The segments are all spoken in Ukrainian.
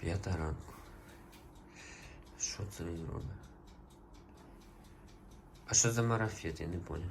П'ята ранку. Що це він робить? А що за марафет, я не понял.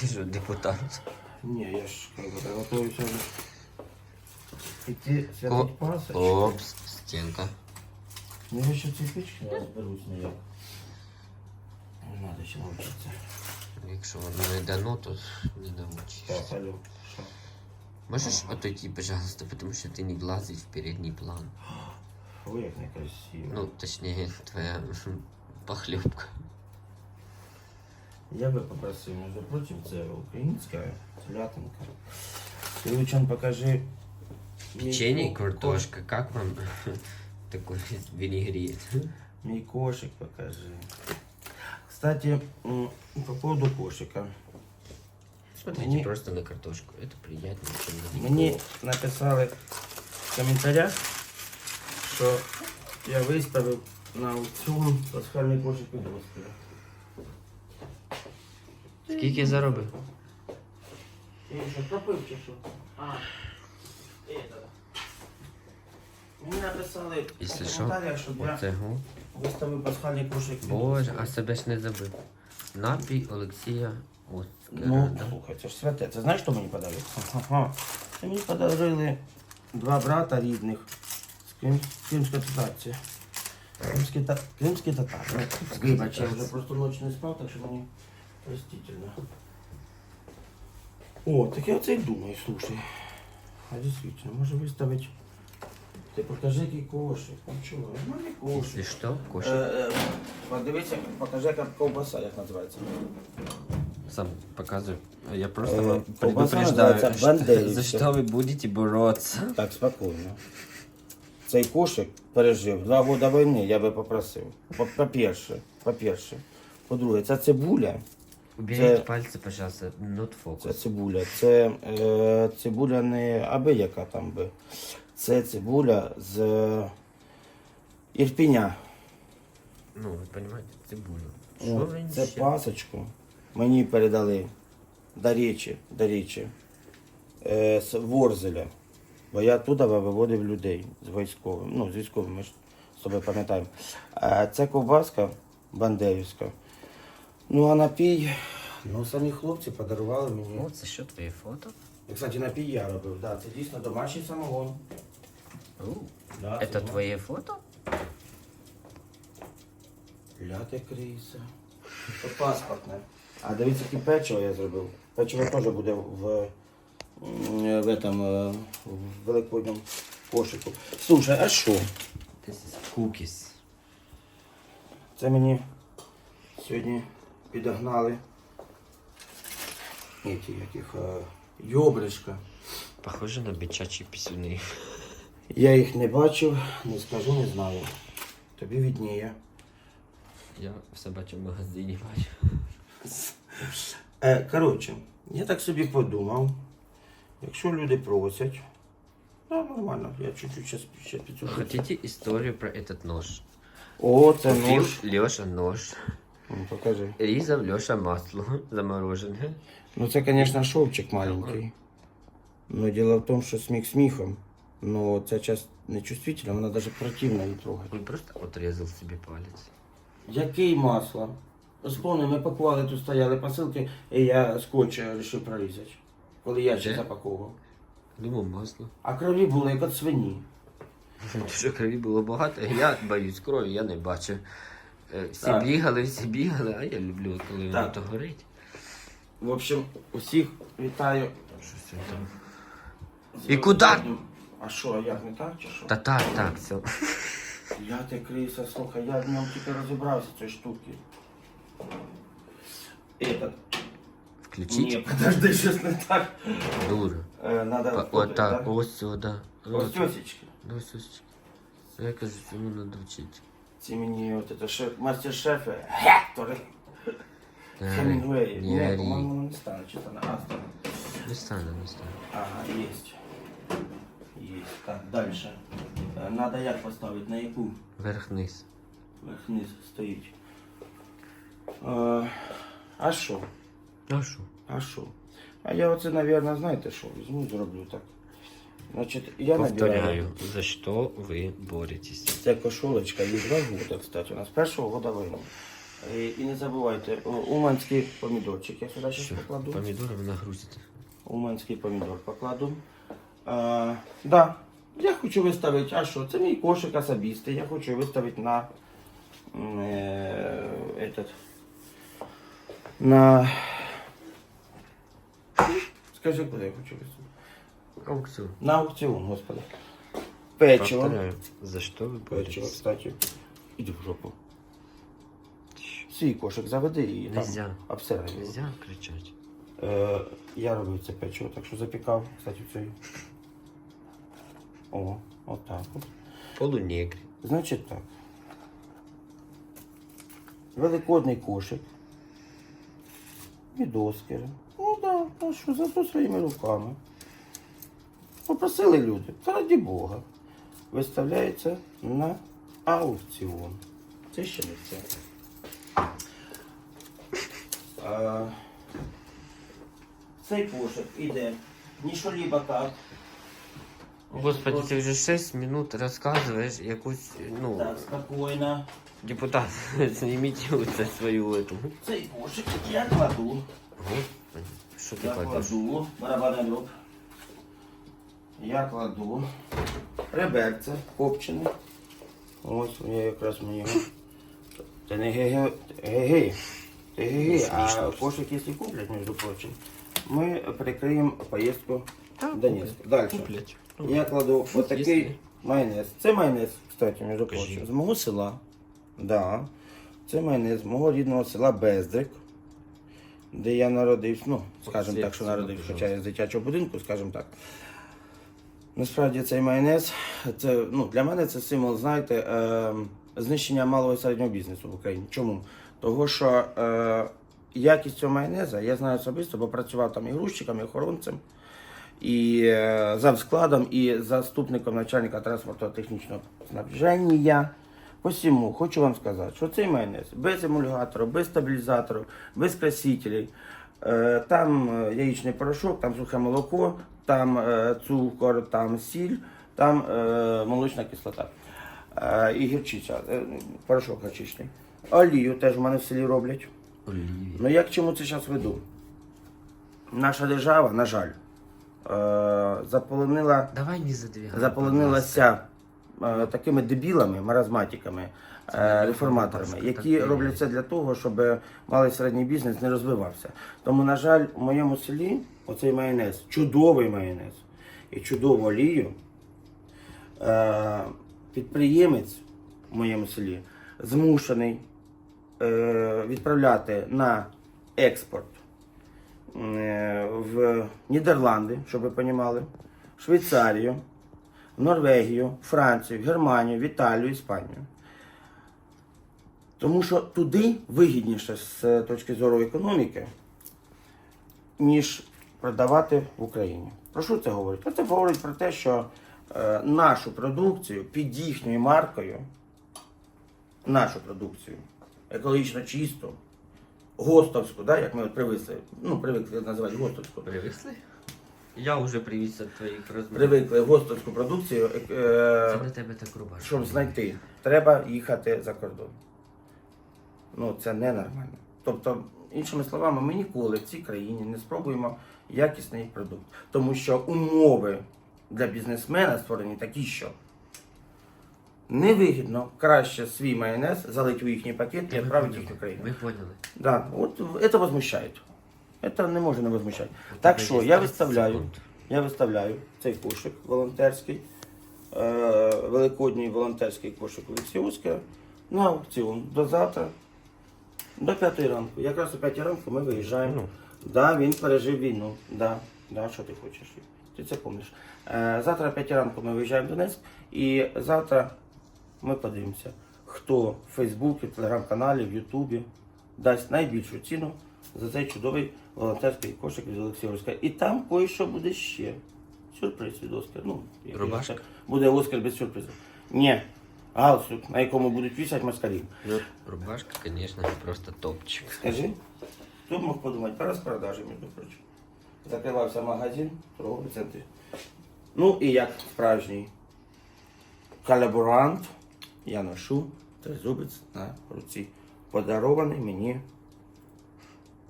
Ти що, депутат? Не, я ж как бы готовлюсь уже идти святить пасочку. Опс, стінка. Ну, я ще цепички розберусь на як. Надо ще навчитися. Якщо воно не дано, то не научишься. Так, алло. Що? Можешь отойти, пожалуйста, потому что ты не влазишь в передний план. Ой, як некрасиво. Ну, точнее, твоя похлебка. Я би попросив, між прочим, це українська телятинка. Ти лучше покажи. мій Печенье, ко- картошка, как вам такой винегрет? Мій кошик покажи. Кстати, м, по поводу кошика. Смотрите Мне- просто на картошку. Это приятнее, чем на Мені написали в коментарях, що я виставив на аукціон пасхальний кошик від Господа. Скільки я заробив? Ти що, пропив чи що? А, это. Мені написали в Якщо що, коментарях, щоб я Оце гу. виставив пасхальний кошик від Боже, а себе ж не забив. Напій Олексія Оскара. Ну, слухай, це ж святе. Це знаєш, що мені подарили? Ага. Це мені подарили два брата рідних з Крим... Кримської татарці. Кримські, та... Кримські татари. Вибач, я вже просто ночі не спав, так що мені простительно. О, так я оце й думаю, слушай. А дійсно, може виставити. Ти покажи, який кошик. Ну чого, в мене Якщо кошик. що, Е, кошик. е, Подивися, покажи, яка ковбаса, як називається. Сам показываю. Я просто Э, вам колбаса предупреждаю, называется что- бандерівська. за что вы будете бороться. Так, спокійно. Цей кошик пережив два роки війни, я би попросив. По- По-перше, по-перше. По-друге, ця цибуля, Уберите Це- пальцы, пожалуйста, not це focus. цибуля, це е, цибуля не аби яка там би. Це цибуля з е, Ірпіня. Ну, вы понимаете, цибулю. О, Что вы Це несете? пасочку мені передали до речі, до речі, е, з Ворзеля. Бо я туди виводив людей з військовим. Ну, з військовим, ми ж з тобою пам'ятаємо. А це ковбаска бандерівська. Ну, а напій, ну, самі хлопці подарували мені. Вот, за счет твои фото. І, кстати, напій я робив, да, це дійсно домашній самогон. У, Да, Это це твои фото? Ляте криса. Це паспортне. А дивіться, яке печиво я зробив. Печиво теж буде в, м, в, этом, е, в великодньому кошику. Слушай, а що? This is cookies. Це мені сьогодні підогнали. Эти, яких е, йобришка. Похоже на бичачьи писюны. Я їх не бачив, не скажу, не знаю. Тобі відніє. Я в собачьем магазине бачу. Е, коротше, я так собі подумав. Якщо люди просять, ну нормально, я чуть-чуть ще, ще підсушу. Хотите историю про этот нож? О, це Купил нож. Леша нож. М, Покажи. Різав Леша масло заморожене. Ну це, звісно, шовчик маленький. Но дело в тому, що сміх сміхом. Но ця часть не чувствительна, вона навіть противна її трогати. Он просто отрезал себе палец. Який масло? Вспомни, ми пакували, тут стояли посилки, і я скотч вирішив прорізати. Коли я ще Де? запаковував. Думав масло. А крові було як від свині. Тому що крові було багато, я боюсь крові, я не бачу. Е, Всі Так. бігали, всі бігали, а я люблю, коли воно Так. то горить. В общем, усіх вітаю. Щось він там. І куди? великоднім. А що, як не так чи що? Та так, так, все. Я ти криса, слухай, я в ньому тільки розібрався цієї штуки. Этот. Включіть. Ні, подожди, щось не так. Дура. Е, надо Па- входити, Отак, так? ось сюди. Ось тьосечки. Ось ось. Я кажу, цьому треба вчити. Ці мені от это шеф, мастер-шефи, Гектори, Хемінгуеї. Не Ні, ори. по-моєму, воно не стане, чи то на А стане. Не стане, не стане. Ага, есть. Есть. Так, дальше. Е, Надо як поставити, на яку Верх-низ. верх-низ стоїть. Е, А що? А що? А що? А я оце, мабуть, знаєте що, візьму, зроблю так. Значить, я набираю. За що ви боретесь? Ця кошолочка є два года, кстати, у нас першого года війни. І, і не забувайте, уманський помідорчик я сюди зараз покладу. помідорами нагрузите? Уманський помідор покладу. А, да, я хочу виставити, а що? Це мій кошик особистий, я хочу виставити на е, этот, на скажи, куди я хочу виставити? Аукціон. На аукціон, господи. Печиво. Повторяю, за що ви Печиво, боретесь? кстати. Іди в жопу. Свій кошик заведи і Нельзя. там обсирай. його. Нельзя кричати. Е, я робив це печиво, так що запікав, кстати, цей. О, отак от. Полунегрі. Значить так. Великодний кошик. Від Оскара. Ну так, да, а що, зато своїми руками. Попросили люди, раді Бога. Виставляється на аукціон. Це ще не все. Цей кошик іде. Нішоліба так. Господи, ти вже 6 минут розказуєш якусь, ну, Так, спокійно. депутат, зніміть оце свою эту. Цей кошик я кладу. Господи, що ти Я кладеш? кладу барабанний дроб. Я кладу реберце копчене. Ось я якраз мені. Це не ге-ге, ге-ге. Це ге-ге, а кошик, якщо куплять, між прочим, ми прикриємо поїздку в Донецьк. Далі. Куплять. Я кладу ось такий якщо. майонез. Це майонез, кстати, між прочим, з мого села. Да. Це майонез з мого рідного села Бездрик, де я народився. Ну, скажімо так, що народився, хоча я з дитячого будинку, скажімо так. Насправді цей майонез, це, ну, для мене це символ, знаєте, е, знищення малого і середнього бізнесу в Україні. Чому? Того, що е, якість цього майонеза, я знаю особисто, бо працював там і грузчиком, і охоронцем, і е, завскладом, і заступником начальника транспортно-технічного снабження. Посіму хочу вам сказати, що цей майонез без емульгатору, без стабілізатору, без красителей. Е, Там е, яєчний порошок, там сухе молоко, там цукор, там сіль, там молочна кислота і гірчиця, порошок гірчичний. Олію теж в мене в селі роблять. Ну я к чому це зараз веду? Наша держава, на жаль, е, заполонила Давай не задвигай. заполонилася е, такими дебілами, маразматиками, е, реформаторами, будь ласка, які так, роблять це для того, щоб малий і середній бізнес не розвивався. Тому, на жаль, в моєму селі оцей майонез, чудовий майонез і чудову олію, е, підприємець в моєму селі змушений е, відправляти на експорт в Нідерланди, щоб ви розуміли, Швейцарію, Норвегію, Францію, Германію, Італію, Іспанію. Тому що туди вигідніше з точки зору економіки, ніж продавати в Україні. Про що це говорить? Це говорить про те, що е, нашу продукцію під їхньою маркою, нашу продукцію, екологічно чисту, гостовську, да, як ми от привикли, ну, привикли називати гостовську, Привезли? Я вже привіз від твоїх розмірів. привикли гостовську продукцію, е, Це е, на тебе так рубашка. щоб знайти, треба їхати за кордон. Ну, це ненормально. Тобто, іншими словами, ми ніколи в цій країні не спробуємо якісний продукт. Тому що умови для бізнесмена створені такі, що невигідно краще свій майонез залити у їхній пакет і Ви відправити їх в Україну. Ви поняли. Да, от це возмущає. Це не може не возмущати. Так що я виставляю, я виставляю цей кошик волонтерський, е, великодній волонтерський кошик Олексія Оскара на аукціон до завтра, до 5 ранку. Якраз о 5 ранку ми виїжджаємо. Ну. Да, він пережив війну. Да, да, що ти хочеш? Ти це пам'ятаєш. Е, завтра о 5 ранку ми виїжджаємо в Донецьк і завтра ми подивимося, хто в Фейсбуці, в телеграм-каналі, в Ютубі дасть найбільшу ціну за цей чудовий волонтерський кошик від Олексія Оскара. І там кое-що буде ще. Сюрприз від Оскара. Ну, Рубашка? це, Буде Оскар без сюрпризу. Ні. Галстук, на якому будуть вісять москалів. Ну, рубашка, конечно, просто топчик. Скажи, хто б мог подумати, по розпродажі, між прочим. Закривався магазин в торговому центрі. Ну і як справжній колаборант, я ношу тризубець на руці. Подарований мені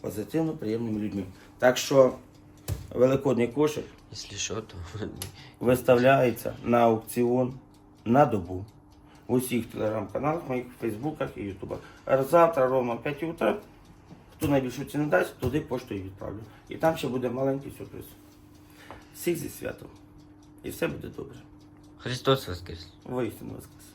позитивно приємними людьми. Так що великодній кошик що, то виставляється на аукціон на добу в усіх телеграм-каналах, моїх фейсбуках і ютубах. Завтра ровно о 5 утра, хто найбільшу ціну дасть, туди поштою відправлю. І там ще буде маленький сюрприз. Всіх зі святом. І все буде добре. Христос Воскрес! Воістину воскрес.